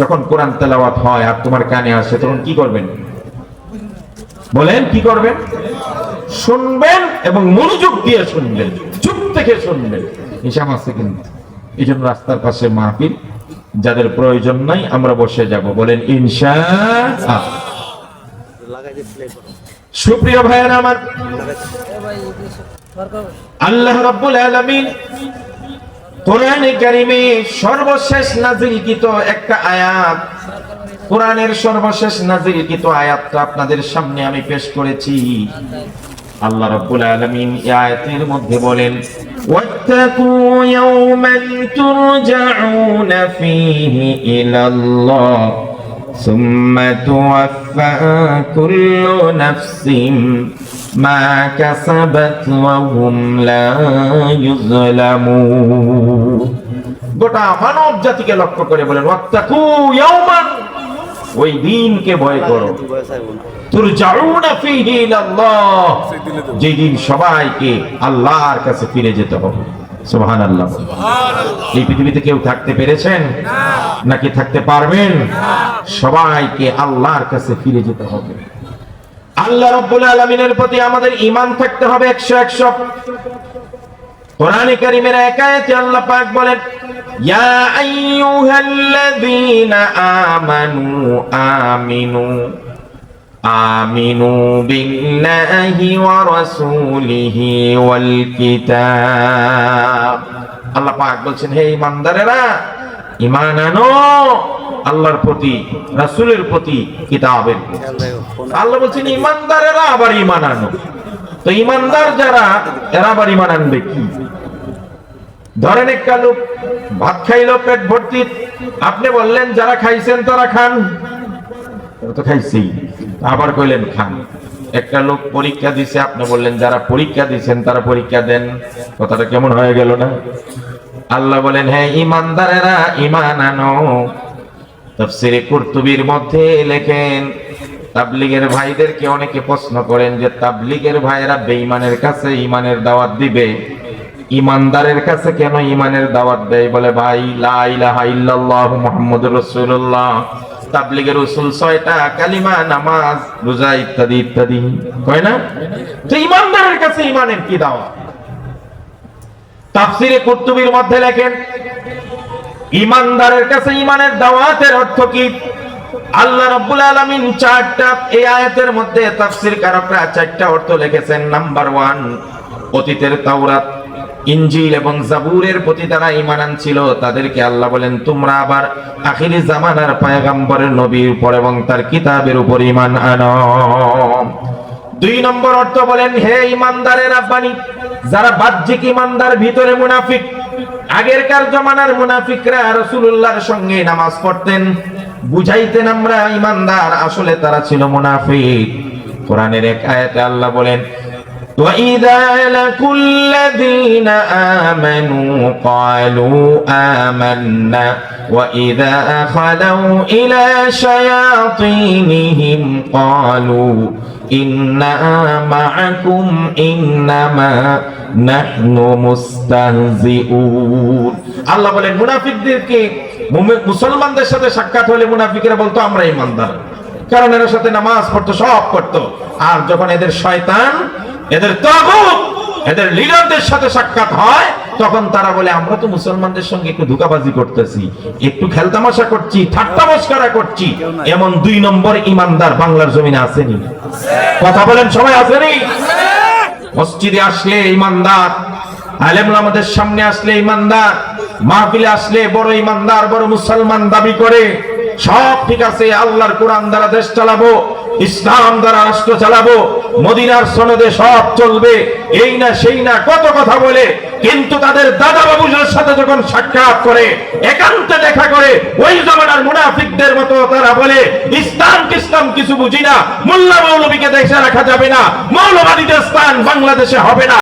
যখন কোরআন তেলাওয়াত হয় আর তোমার কানে আসে, তখন কি করবেন? বলেন, কি করবেন? শুনবেন এবং মনোযোগ দিয়ে শুনবেন, চুপ থেকে শুনবেন। হিসাব আছে কিন্তু। এই জন্য রাস্তার পাশে যাদের প্রয়োজন নাই, আমরা বসে যাব। বলেন, ইনশা সুপ্রিয় ভাইয়েরা আমার, আল্লাহ রাব্বুল আলামিন কোরআনে কারিমে সর্বশেষ নাজিলকৃত একটা আয়াত। কোরআনের সর্বশেষ নাজিলকৃত আয়াতটা আপনাদের সামনে আমি পেশ করেছি। আল্লাহ রাব্বুল আলামিন এই আয়াতের মধ্যে বলেন, ওয়াত্তাকু ইয়াওমান তুরজাউনা ফীহি ইলাল্লাহ। ثم توفى كل نفس ما كسبت وهم لا يظلمون গোটা মানব জাতিকে লক্ষ্য করে বলেন ওয়াত্তাকু ইয়াওমান ওই দিনকে ভয় করো তুরজাউনা ফীহি ইলাল্লাহ যেই দিন সবাইকে আল্লাহর কাছে ফিরে যেতে হবে সুবহানাল্লাহ। এই পৃথিবীতে কেউ থাকতে পেরেছেন? নাকি থাকতে পারবেন? সবাইকে আল্লাহর কাছে ফিরে যেতে হবে। আল্লাহ রব্বুল আলমিনের প্রতি আমাদের ইমান থাকতে হবে একশো একশো। কোরআনে কারিমের একায়াতে আল্লাহ পাক বলেন ইয়া আইয়ুহাল্লাযীনা আমানু আমিনু। ওয়া রাসূলিহি ওয়াল কিতাব আল্লাহ পাক বলছেন, হে ইমানদারেরা, ঈমান আনো আল্লাহর প্রতি, রাসূলের প্রতি কিতাবের আল্লাহ বলছেন, ইমানদারেরা আবার ঈমান আনো। তো ইমানদার যারা, এরা আবার ঈমান আনবে কি? ধরেন একটা লোক ভাত খাইলো, পেট ভর্তি, আপনি বললেন, যারা খাইছেন তারা খান। তো খাইছি আবার কইলেন, খান। একটা লোক পরীক্ষা দিছে, আপনি বললেন, যারা পরীক্ষা দিছেন, তারা পরীক্ষা দেন। কথাটা কেমন হয়ে গেল না? আল্লাহ বলেন হ্যাঁ ইমানদারেরা ইমান আনো। তাফসিরে কুরতুবির মধ্যে লেখেন, তাবলিগের ভাইদেরকে অনেকে প্রশ্ন করেন যে, তাবলিগের ভাইয়েরা বেঈমানের কাছে ইমানের দাওয়াত দিবে? ইমানদারের কাছে কেন ইমানের দাওয়াত দেয়? বলে, ভাই, লা ইলাহা ইল্লাল্লাহ মুহাম্মাদুর রাসূলুল্লাহ। তাবলিগের উসুল ছয়টা কালিমা, নামাজ, রোজা ইত্যাদি ইত্যাদি। কয় না? তো ইমানদারের কাছে ইমানের কি দাওয়াত তাফসিরে কুরতুবির মধ্যে লেখেন, ইমানদারের কাছে ইমানের দাওয়াতের অর্থ কি? আল্লাহ রাব্বুল আলামিন চারটা, এই আয়াতের মধ্যে তাফসীর কারকরা চারটা অর্থ লিখেছেন। নাম্বার ওয়ান, অতীতের তাওরাত। ইনজিল এবং জাবুরের প্রতি তারা ঈমান আনছিল তাদেরকে আল্লাহ বলেন, তোমরা আবার আখিরি জামানার পয়গম্বরের নবীর উপর এবং তার কিতাবের উপর ইমান আনো। দুই নম্বর অর্থ বলেন, হে ইমানদারের আব্বানি যারা বাহ্যিক ইমানদার ভিতরে মুনাফিক, আগেরকার জমানার মুনাফিকরা রাসূলুল্লাহর সঙ্গে নামাজ পড়তেন। বুঝাইতেন আমরা ইমানদার আসলে তারা ছিল মুনাফিক। কোরআনের এক আয়াতে আল্লাহ বলেন وَإِذَا لَقُوا الَّذِينَ آمَنُوا قَالُوا آمَنَّا وَإِذَا خَلَوْا إِلَى شَيَاطِينِهِمْ قَالُوا إِنَّا مَعَكُمْ إِنَّمَا نَحْنُ مُسْتَهْزِئُونَ আল্লাহ বলেন মুনাফিকদেরকে মুমি- মুসলমানদের সাথে সাক্ষাৎ হলে মুনাফিকেরা বলতো আমরা ইমানদার কারণ এর সাথে নামাজ পড়তো সব করতো আর যখন এদের শয়তান এদের এদের লিডারদের সাথে সাক্ষাৎ হয়, তখন তারা বলে, আমরা তো মুসলমানদের সঙ্গে একটু ধোকাবাজি করতেছি, একটু খেলতামাশা করছি, ঠাট্টা মস্করা করছি। এমন দুই নম্বর ইমানদার বাংলার জমিনে আসেনি। কথা বলেন, সবাই আসেনি? মসজিদে আসলে ইমানদার আলেমুল আমাদের সামনে আসলে ইমানদার, মাহফিলে আসলে বড় ইমানদার, বড় মুসলমান দাবি করে, সব ঠিক আছে, আল্লাহর কোরআন দ্বারা দেশ চালাবো। ইসলাম দ্বারা রাষ্ট্র চালাবো, মদিনার সনদে সব চলবে, এই না সেই না কত কথা বলে, কিন্তু তাদের দাদা বাবুদের সাথে যখন সাক্ষাৎ করে, একান্তে দেখা করে, ওই জমানার মুনাফিকদের মতো তারা বলে, ইসলাম কিসলাম কিছু বুঝি না, মোল্লা মৌলবীকে দেশে রাখা যাবে না, মৌলবাদীদের স্থান বাংলাদেশে হবে না।